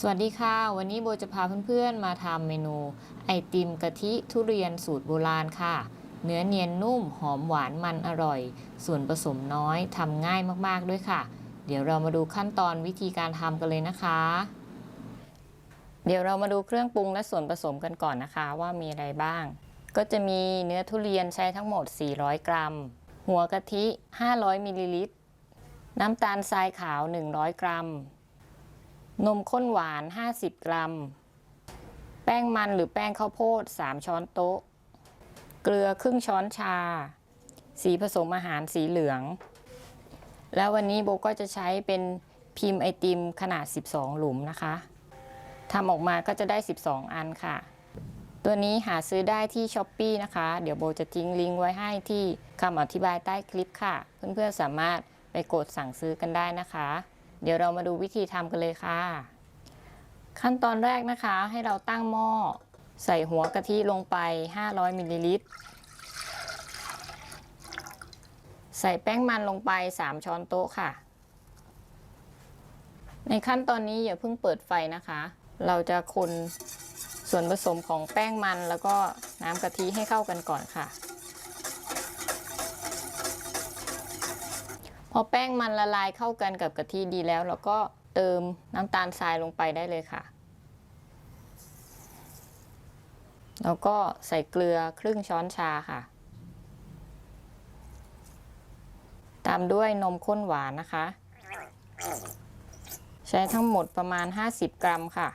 สวัสดีค่ะ วันนี้โบจะพาเพื่อนๆมาทำเมนู ไอติมกะทิทุเรียนสูตรโบราณค่ะ เนื้อเนียนนุ่มหอมหวานมันอร่อย ส่วนผสมน้อยทำง่ายมากๆด้วยค่ะ เดี๋ยวเรามาดูขั้นตอนวิธีการทำกันเลยนะคะ เดี๋ยวเรามาดูเครื่องปรุงและส่วนผสมกันก่อนนะคะ ว่ามีอะไรบ้าง ก็จะมีเนื้อทุเรียนใช้ทั้งหมด 400 กรัม หัวกะทิ 500มิลลิลิตรน้ำตาลทรายขาว 100 กรัม นมข้นหวาน 50 กรัม แป้งมันหรือแป้งข้าวโพด 3 ช้อนโต๊ะ เกลือครึ่งช้อนชา สีผสมอาหารสีเหลือง แล้ววันนี้โบก็จะใช้เป็นพิมพ์ไอติมขนาด 12 หลุมนะคะทำออกมาก็จะได้ 12 อันค่ะ ตัวนี้หาซื้อได้ที่ช้อปปีนะคะ เดี๋ยวโบจะทิ้งลิงก์ไว้ให้ที่คำอธิบายใต้คลิปค่ะ เพื่อนๆสามารถไปกดสั่งซื้อกันได้นะคะ เดี๋ยวเรามาดูวิธีทำกันเลยค่ะ ขั้นตอนแรกนะคะให้เราตั้งหม้อ ใส่หัวกะทิลงไป 500มิลลิลิตร ใส่แป้งมันลงไป 3 ช้อนโต๊ะค่ะ ในขั้นตอนนี้อย่าเพิ่งเปิดไฟนะคะ เราจะคนส่วนผสมของแป้งมันแล้วก็น้ำกะทิให้เข้ากันก่อนค่ะ อแป้งมันละลายเข้ากันกับกะทิดีแล้ว เราก็เติมน้ำตาลทรายลงไปได้เลยค่ะ แล้วก็ใส่เกลือครึ่งช้อนชาค่ะ ตามด้วยนมข้นหวานนะคะ ใช้ทั้งหมดประมาณ 50 กรัมค่ะ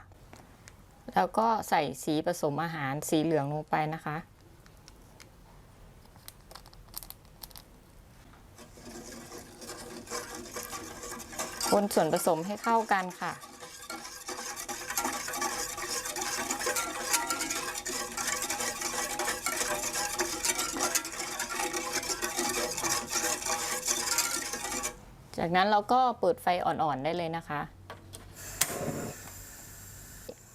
แล้วก็ใส่สีผสมอาหารสีเหลืองลงไปนะคะ คนส่วนผสมให้เข้ากันค่ะจากนั้นเราก็เปิดไฟอ่อนๆได้เลยนะคะ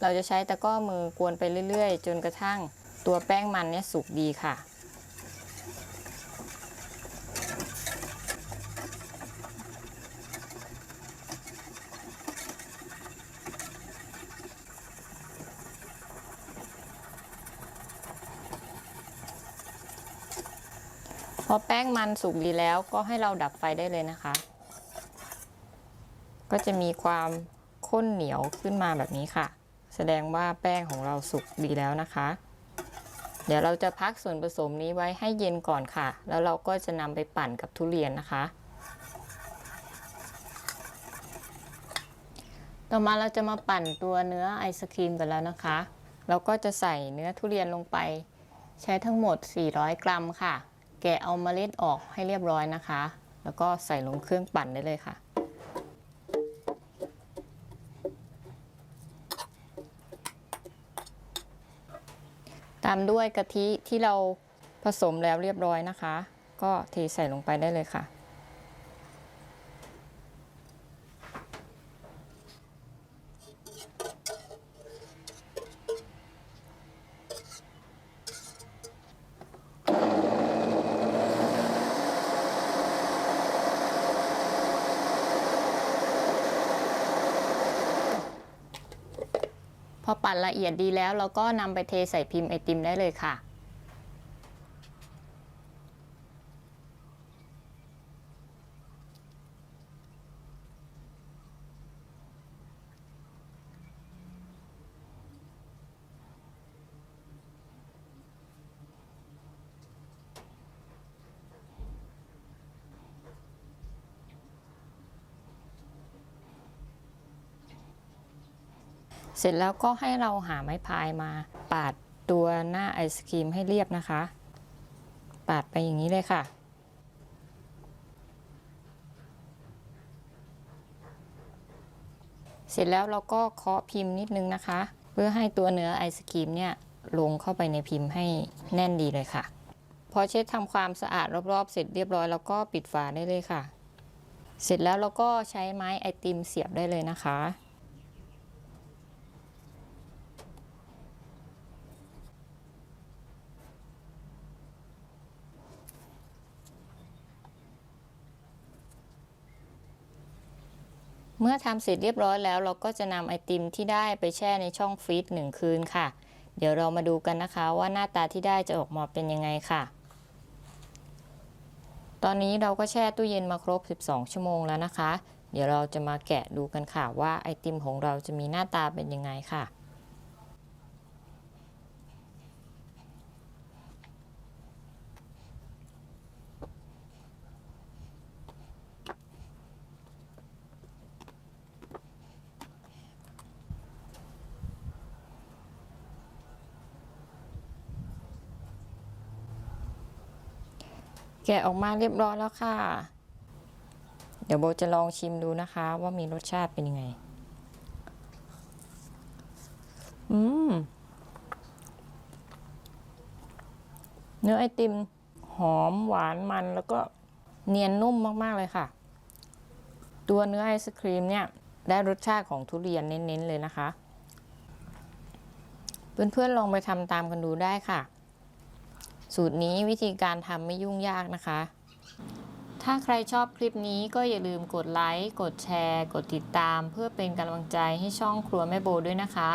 เราจะใช้ตะก้อมือกวนไปเรื่อยๆ จนกระทั่งตัวแป้งมันเนี่ยสุกดีค่ะ พอแป้งมันสุกดีแล้วก็ให้เราดับไฟได้เลยนะคะ ก็จะมีความข้นเหนียวขึ้นมาแบบนี้ค่ะ แสดงว่าแป้งของเราสุกดีแล้วนะคะ เดี๋ยวเราจะพักส่วนผสมนี้ไว้ให้เย็นก่อนค่ะ แล้วเราก็จะนำไปปั่นกับทุเรียนนะคะ ต่อมาเราจะมาปั่นตัวเนื้อไอศครีมกันแล้วนะคะ เราก็จะใส่เนื้อทุเรียนลงไป ใช้ทั้งหมด 400 กรัมค่ะ แกะเอาเมล็ดออกให้เรียบร้อยนะคะ แล้วก็ใส่ลงเครื่องปั่นได้เลยค่ะ ตามด้วยกะทิที่เราผสมแล้วเรียบร้อยนะคะ ก็เทใส่ลงไปได้เลยค่ะ พอปั่นละเอียดดีแล้วเราก็นำไปเทใส่พิมพ์ไอติมได้เลยค่ะ เสร็จแล้วก็ให้เราหาไม้พายมาปาดตัวหน้าไอศครีมให้เรียบนะคะ ปาดไปอย่างนี้เลยค่ะ เสร็จแล้วเราก็เคาะพิมพ์นิดนึงนะคะ เพื่อให้ตัวเนื้อไอศครีมเนี่ยลงเข้าไปในพิมพ์ให้แน่นดีเลยค่ะ พอเช็ดทำความสะอาดรอบๆ เสร็จเรียบร้อยแล้วก็ปิดฝาได้เลยค่ะ เสร็จแล้วเราก็ใช้ไม้ไอติมเสียบได้เลยนะคะ เมื่อทำเสร็จเรียบร้อยแล้ว เราก็จะนำไอติมที่ได้ไปแช่ในช่องฟรีซหนึ่งคืนค่ะ เดี๋ยวเรามาดูกันนะคะว่าหน้าตาที่ได้จะออกมาเป็นยังไงค่ะ ตอนนี้เราก็แช่ตู้เย็นมาครบ 12 ชั่วโมงแล้วนะคะ เดี๋ยวเราจะมาแกะดูกันค่ะว่าไอติมของเราจะมีหน้าตาเป็นยังไงค่ะ แกะออกมาเรียบร้อยแล้วค่ะ เดี๋ยวโบจะลองชิมดูนะคะ ว่ามีรสชาติเป็นยังไง อืม เนื้อไอติม หอมหวานมันแล้วก็เนียนนุ่มมาก ๆ เลยค่ะ ตัวเนื้อไอศครีมเนี่ย ได้รสชาติของทุเรียนเน้น ๆ เลยนะคะ เพื่อน ๆ ลองไปทำตามกันดูได้ค่ะ สูตรนี้วิธีการทำไม่ยุ่งยากนะคะ ถ้าใครชอบคลิปนี้ก็อย่าลืมกดไลค์ กดแชร์ กดติดตาม เพื่อเป็นกำลังใจให้ช่องครัวแม่โบด้วยนะคะ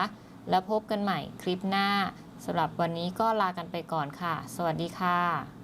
แล้วพบกันใหม่คลิปหน้าสำหรับวันนี้ก็ลากันไปก่อนค่ะ สวัสดีค่ะ